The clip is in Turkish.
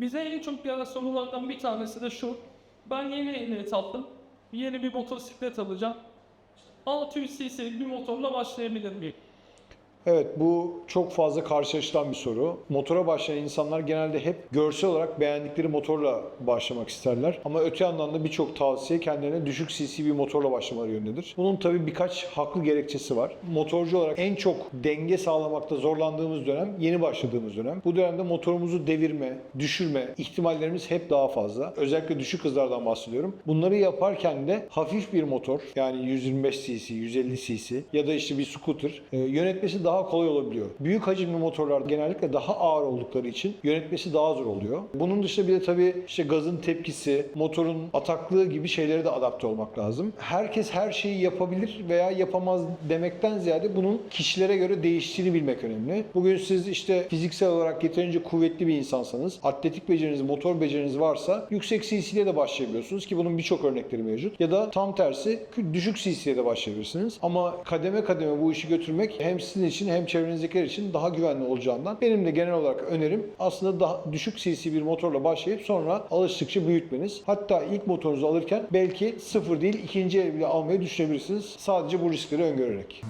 Bize en çok gelen sorulardan bir tanesi de şu. Ben yeni ehliyet aldım. Yeni bir motosiklet alacağım. 600 cc'lik bir motorla başlayabilir miyim? Evet bu çok fazla karşılaşılan bir soru. Motora başlayan insanlar genelde hep görsel olarak beğendikleri motorla başlamak isterler. Ama öte yandan da birçok tavsiye kendilerine düşük cc bir motorla başlamaları yönündedir. Bunun tabii birkaç haklı gerekçesi var. Motorcu olarak en çok denge sağlamakta zorlandığımız dönem yeni başladığımız dönem. Bu dönemde motorumuzu devirme, düşürme ihtimallerimiz hep daha fazla. Özellikle düşük hızlardan bahsediyorum. Bunları yaparken de hafif bir motor yani 125 cc, 150 cc ya da işte bir scooter e, yönetmesi daha kolay olabiliyor. Büyük hacimli motorlar genellikle daha ağır oldukları için yönetmesi daha zor oluyor. Bunun dışında bir de tabii işte gazın tepkisi, motorun ataklığı gibi şeylere de adapte olmak lazım. Herkes her şeyi yapabilir veya yapamaz demekten ziyade bunun kişilere göre değiştiğini bilmek önemli. Bugün siz işte fiziksel olarak yeterince kuvvetli bir insansanız, atletik beceriniz, motor beceriniz varsa yüksek CC'ye de başlayabiliyorsunuz ki bunun birçok örnekleri mevcut. Ya da tam tersi düşük CC'ye de başlayabilirsiniz. Ama kademe kademe bu işi götürmek hem sizin için hem çevrenizdekiler için daha güvenli olacağından benim de genel olarak önerim aslında daha düşük cc bir motorla başlayıp sonra alıştıkça büyütmeniz. Hatta ilk motorunuzu alırken belki sıfır değil ikinci el bile almayı düşünebilirsiniz. Sadece bu riskleri öngörerek.